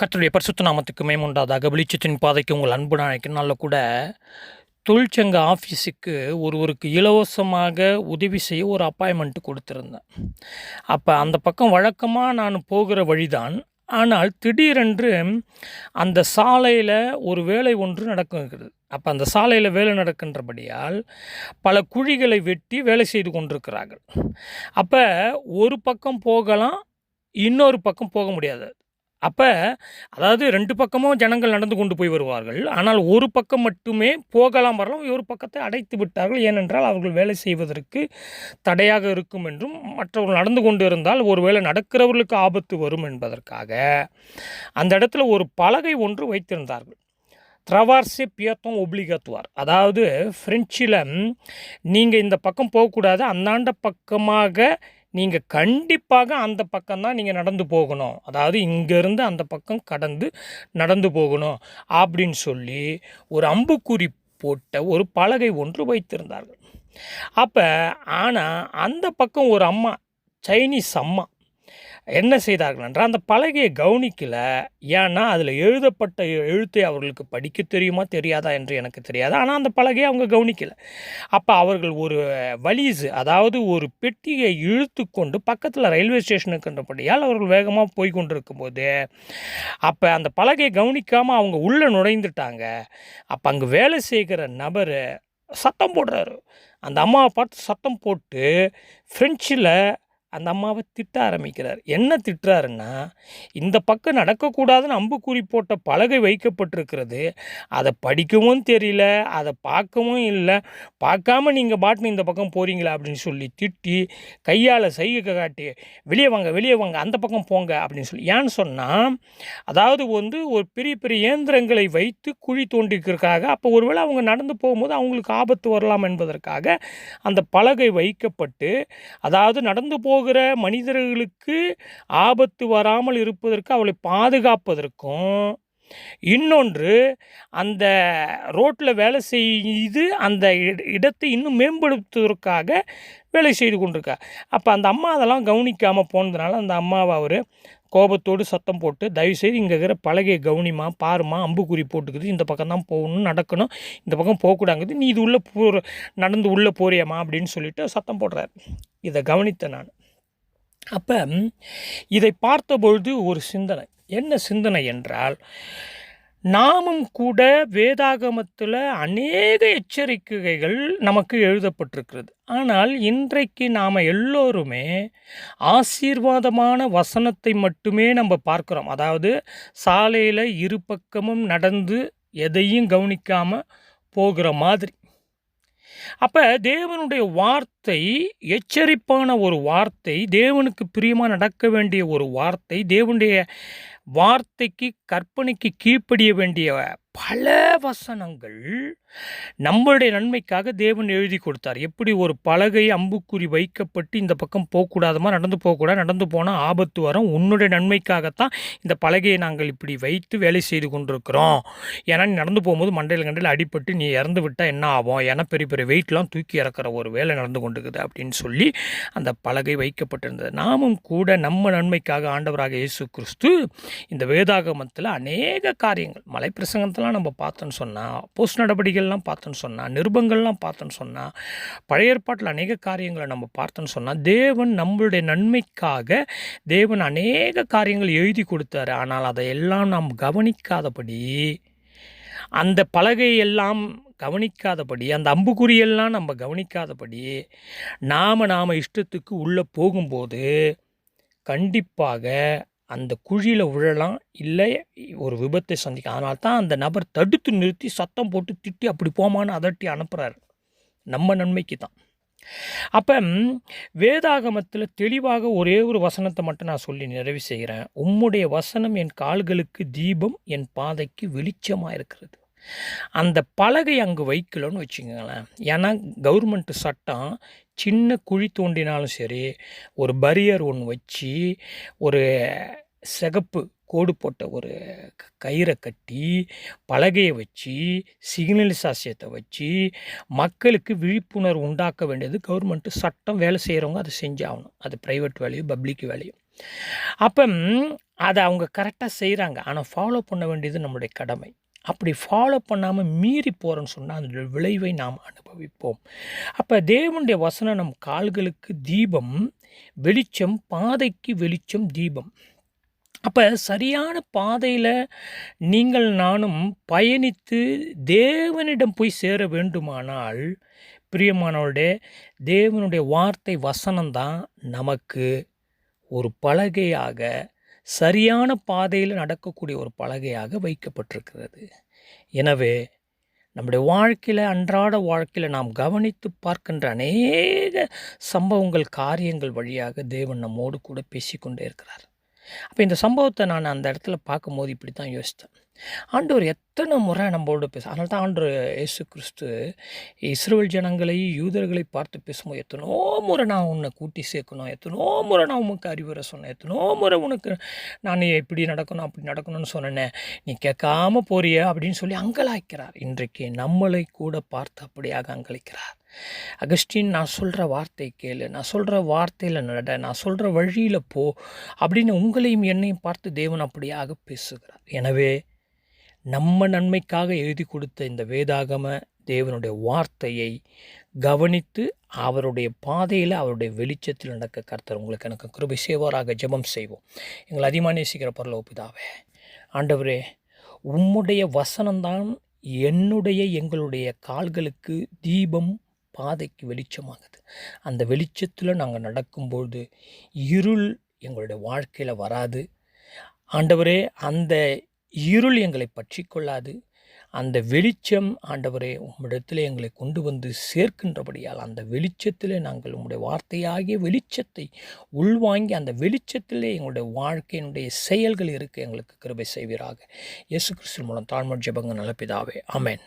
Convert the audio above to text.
கத்தருடைய பரிசுத்த நாமத்துக்கு மேமுண்டாதாக. வெளிச்சத்தின் பாதைக்கு உங்கள் அன்பு நாளைக்குனால கூட தொழிற்சங்க ஆஃபீஸுக்கு ஒருவருக்கு இலவசமாக உதவி செய்ய ஒரு அப்பாயின்மெண்ட் கொடுத்துருந்தேன். அப்போ அந்த பக்கம் வழக்கமாக நான் போகிற வழிதான். ஆனால் திடீரென்று அந்த சாலையில் ஒரு வேலை ஒன்று நடக்குங்கிறது அப்போ அந்த சாலையில் வேலை நடக்கின்றபடியால் பல குழிகளை வெட்டி வேலை செய்து கொண்டிருக்கிறார்கள். அப்போ ஒரு பக்கம் போகலாம் இன்னொரு பக்கம் போக முடியாது. அப்போ அதாவது ரெண்டு பக்கமும் ஜனங்கள் நடந்து கொண்டு போய் வருவார்கள். ஆனால் ஒரு பக்கம் மட்டுமே போகலாம் வரலாம் ஒரு பக்கத்தை அடைத்து விட்டார்கள். ஏனென்றால் அவர்கள் வேலை செய்வதற்கு தடையாக இருக்கும் என்றும் மற்றவர்கள் நடந்து கொண்டு இருந்தால் ஒருவேளை நடக்கிறவர்களுக்கு ஆபத்து வரும் என்பதற்காக அந்த இடத்துல ஒரு பலகை ஒன்று வைத்திருந்தார்கள். ட்ரவார்ஸே பியத்தம் ஒப்ளிகத்துவார் அதாவது ஃப்ரெஞ்சில் நீங்கள் இந்த பக்கம் போகக்கூடாது. அந்தாண்ட பக்கமாக நீங்கள் கண்டிப்பாக அந்த பக்கம் தான் நீங்கள் நடந்து போகணும். அதாவது இங்கேருந்து அந்த பக்கம் கடந்து நடந்து போகணும். அப்படின்னு சொல்லி ஒரு அம்புக்குறி போட்ட ஒரு பலகை ஒன்று வைத்திருந்தார்கள். அப்போ ஆனால் அந்த பக்கம் ஒரு அம்மா சைனீஸ் அம்மா என்ன செய்தார்கள் என்றால் அந்த பலகையை கவனிக்கல. ஏன்னா அதில் எழுதப்பட்ட எழுத்தை அவர்களுக்கு படிக்க தெரியுமா தெரியாதா என்று எனக்கு தெரியாது. ஆனால் அந்த பலகையை அவங்க கவனிக்கல. அப்போ அவர்கள் ஒரு வலிஸு அதாவது ஒரு பெட்டியை இழுத்து கொண்டு பக்கத்தில் ரயில்வே ஸ்டேஷனுக்குன்றபடியால் அவர்கள் வேகமாக போய் கொண்டிருக்கும் போது அப்போ அந்த பலகையை கவனிக்காமல் அவங்க உள்ளே நுழைந்துட்டாங்க. அப்போ அங்கே வேலை செய்கிற நபர் சத்தம் போடுறாரு. அந்த அம்மாவை பார்த்து சத்தம் போட்டு ஃப்ரெஞ்சில் அந்த அம்மாவை திட்ட ஆரம்பிக்கிறார். என்ன திட்டுறாருன்னா இந்த பக்கம் நடக்கக்கூடாதுன்னு அம்புக்குறி போட்ட பலகை வைக்கப்பட்டிருக்கிறது. அதை படிக்கவும் தெரியல அதை பார்க்கவும் இல்லை. பார்க்காம நீங்கள் பாட்டுன்னு இந்த பக்கம் போகிறீங்களா அப்படின்னு சொல்லி திட்டி கையால் சைகை காட்டி வெளியே வாங்க வெளியே வாங்க அந்த பக்கம் போங்க அப்படின்னு சொல்லி. ஏன்னு சொன்னால் அதாவது வந்து ஒரு பெரிய பெரிய இயந்திரங்களை வைத்து குழி தோண்டிக்கிறதுக்காக அப்போ ஒருவேளை அவங்க நடந்து போகும்போது அவங்களுக்கு ஆபத்து வரலாம் என்பதற்காக அந்த பலகை வைக்கப்பட்டு அதாவது நடந்து போகிற மனிதர்களுக்கு ஆபத்து வராமல் இருப்பதற்கு அவளை பாதுகாப்பதற்கும். இன்னொன்று அந்த ரோட்டில் வேலை செய்து அந்த இட- இடத்தை இன்னும் மேம்படுத்துவதற்காக வேலை செய்து கொண்டிருக்கா. அப்போ அந்த அம்மா அதெல்லாம் கவனிக்காமல் போனதுனால அந்த அம்மாவை அவர் கோபத்தோடு சத்தம் போட்டு தயவுசெய்து இங்கே இருக்கிற பலகையை கவனிமா பாருமா அம்புக்குறி போட்டுக்குது இந்த பக்கம் தான் போகணும் நடக்கணும் இந்த பக்கம் போகக்கூடாங்குது நீ இது உள்ளே போ நடந்து உள்ளே போறியாமா அப்படின்னு சொல்லிட்டு சத்தம் போடுறாரு. இதை கவனித்தேன் நான். அப்போ இதை பார்த்தபொழுது ஒரு சிந்தனை. என்ன சிந்தனை என்றால் நாமும் கூட வேதாகமத்தில் அநேக எச்சரிக்கைகள் நமக்கு எழுதப்பட்டிருக்கிறது. ஆனால் இன்றைக்கு நாம் எல்லோருமே ஆசீர்வாதமான வசனத்தை மட்டுமே நம்ம பார்க்குறோம். அதாவது சாலையில் இரு பக்கமும் நடந்து எதையும் கவனிக்காமல் போகிற மாதிரி. அப்போ தேவனுடைய வார்த்தை எச்சரிப்பான ஒரு வார்த்தை தேவனுக்கு பிரியமாக நடக்க வேண்டிய ஒரு வார்த்தை தேவனுடைய வார்த்தைக்கு கற்பனைக்கு கீழ்ப்படிய வேண்டிய பல வசனங்கள் நம்மளுடைய நன்மைக்காக தேவன் எழுதி கொடுத்தார். எப்படி ஒரு பலகை அம்புக்குறி வைக்கப்பட்டு இந்த பக்கம் போகக்கூடாதமா நடந்து போகக்கூடாது நடந்து போனால் ஆபத்து வரும். உன்னுடைய நன்மைக்காகத்தான் இந்த பலகையை நாங்கள் இப்படி வைத்து வேலை செய்து கொண்டிருக்கிறோம். ஏன்னா நீ நடந்து போகும்போது மண்டையில் கண்டையில் அடிபட்டு நீ இறந்து விட்டால் என்ன ஆகும்? ஏன்னா பெரிய பெரிய வெயிட்லாம் தூக்கி இறக்குற ஒரு வேலை நடந்து கொண்டிருக்குது அப்படின்னு சொல்லி அந்த பலகை வைக்கப்பட்டிருந்தது. நாமும் கூட நம்ம நன்மைக்காக ஆண்டவராக இயேசு கிறிஸ்து இந்த வேதாகமத்தில் அநேக காரியங்கள். மலைப்பிரசங்கத்தெல்லாம் நம்ம பார்த்தோன்னு சொன்னால் போஸ்ட் நடவடிக்கைகள்லாம் பார்த்தோன்னு சொன்னால் நிருபங்கள்லாம் பார்த்தோன்னு சொன்னால் பழைய ஏற்பாட்டில் அநேக காரியங்களை நம்ம பார்த்தோன்னு சொன்னால் தேவன் நம்மளுடைய நன்மைக்காக தேவன் அநேக காரியங்கள் எழுதி கொடுத்தாரு. ஆனால் அதையெல்லாம் நாம் கவனிக்காதபடி அந்த பலகையெல்லாம் கவனிக்காதபடி அந்த அம்புக்குறியெல்லாம் நம்ம கவனிக்காதபடி நாம் நாம் இஷ்டத்துக்கு உள்ளே போகும்போது கண்டிப்பாக அந்த குழியில் விழலாம் இல்லை ஒரு விபத்தை சந்திக்கலாம் அதனால தான் அந்த நபர் தடுத்து நிறுத்தி சத்தம் போட்டு திட்டி அப்படி போமான்னு அதட்டி அனுப்புகிறாரு நம்ம நன்மைக்கு தான். அப்போ வேதாகமத்தில் தெளிவாக ஒரே ஒரு வசனத்தை மட்டும் நான் சொல்லி நிறைவு செய்கிறேன். உம்முடைய வசனம் என் கால்களுக்கு தீபம் என் பாதைக்கு வெளிச்சமாக இருக்கிறது அந்த பலகை அங்கே வைக்கலன்னு வச்சுக்கோங்களேன். ஏன்னா கவர்மெண்ட் சட்டம் சின்ன குழி தோண்டினாலும் சரி ஒரு பரியர் ஒன்று வச்சு ஒரு சிகப்பு கோடு போட்ட ஒரு கயிறை கட்டி பலகையை வச்சு சிக்னல் சாசியத்தை வச்சு மக்களுக்கு விழிப்புணர்வு உண்டாக்க வேண்டியது கவர்மெண்ட்டு சட்டம். வேலை செய்கிறவங்க அதை செஞ்சாகணும். அது ப்ரைவேட் வேலையும் பப்ளிக் வேலையும் அப்போ அதை அவங்க கரெக்டாக செய்கிறாங்க ஆனால் ஃபாலோ பண்ண வேண்டியது நம்முடைய கடமை. அப்படி ஃபாலோ பண்ணாமல் மீறி போகிறோன்னு சொன்னால் அதனுடைய விளைவை நாம் அனுபவிப்போம். அப்போ தேவனுடைய வசனம் நம் கால்களுக்கு தீபம் வெளிச்சம் பாதைக்கு வெளிச்சம் தீபம். அப்போ சரியான பாதையில் நீங்கள் நானும் பயணித்து தேவனிடம் போய் சேர வேண்டுமானால் பிரியமானவருடைய தேவனுடைய வார்த்தை வசனம்தான் நமக்கு ஒரு பலகையாக சரியான பாதையில் நடக்கக்கூடிய ஒரு பலகையாக வைக்கப்பட்டிருக்கிறது. எனவே நம்முடைய வாழ்க்கையில் அன்றாட வாழ்க்கையில் நாம் கவனித்து பார்க்கின்ற அநேக சம்பவங்கள் காரியங்கள் வழியாக தேவன் நம்மோடு கூட பேசிக்கொண்டே இருக்கிறார். அப்போ இந்த சம்பவத்தை நான் அந்த இடத்துல பார்க்கும்போது இப்படி தான் யோசித்தேன். ஆண்டவர் எத்தனை முறை நம்மளோட பேச அதனால தான் ஆண்டு இயேசு கிறிஸ்து இஸ்ரோல் ஜனங்களை யூதர்களை பார்த்து பேசும்போது எத்தனோ முறை நான் உன்னை கூட்டி சேர்க்கணும் எத்தனோ முறை நான் உனக்கு அறிவுரை சொன்னேன் எத்தனோ முறை உனக்கு நான் இப்படி நடக்கணும் அப்படி நடக்கணும்னு சொன்னேனே நீ கேட்காம போறிய அப்படின்னு சொல்லி அங்கலாய்க்கிறார். இன்றைக்கு நம்மளை கூட பார்த்து அப்படியாக அங்கலிக்கிறார் அகஸ்டின் நான் சொல்கிற வார்த்தை கேளு நான் சொல்கிற வார்த்தையில் நட நான் சொல்கிற வழியில் போ அப்படின்னு உங்களையும் என்னையும் பார்த்து தேவன் அப்படியாக பேசுகிறார். எனவே நம்ம நன்மைக்காக எழுதி கொடுத்த இந்த வேதாகம தேவனுடைய வார்த்தையை கவனித்து அவருடைய பாதையில் அவருடைய வெளிச்சத்தில் நடக்க கர்த்தர் உங்களுக்கு எனக்கு கிருபை செய்வாராக ஜெபம் செய்வோம். எங்களை அதிகமாக நேசிக்கிற பரலோ ஆண்டவரே உம்முடைய வசனம்தான் என்னுடைய எங்களுடைய கால்களுக்கு தீபம் பாதைக்கு வெளிச்சமாகுது. அந்த வெளிச்சத்தில் நாங்கள் நடக்கும்பொழுது இருள் எங்களுடைய வாழ்க்கையில் வராது. ஆண்டவரே அந்த இருள் எங்களை பற்றி கொள்ளாது. அந்த வெளிச்சம் ஆண்டவரே உம்மிடத்தில் எங்களை கொண்டு வந்து சேர்க்கின்றபடியால் அந்த வெளிச்சத்திலே நாங்கள் உம்முடைய வார்த்தையாகிய வெளிச்சத்தை உள்வாங்கி அந்த வெளிச்சத்திலே எங்களுடைய வாழ்க்கையினுடைய செயல்கள் இருக்க எங்களுக்கு கிருபை செய்வீராக. இயேசு கிறிஸ்து மூலம் தாழ்மன் ஜபங்க நலப்பிதாவே. அமேன்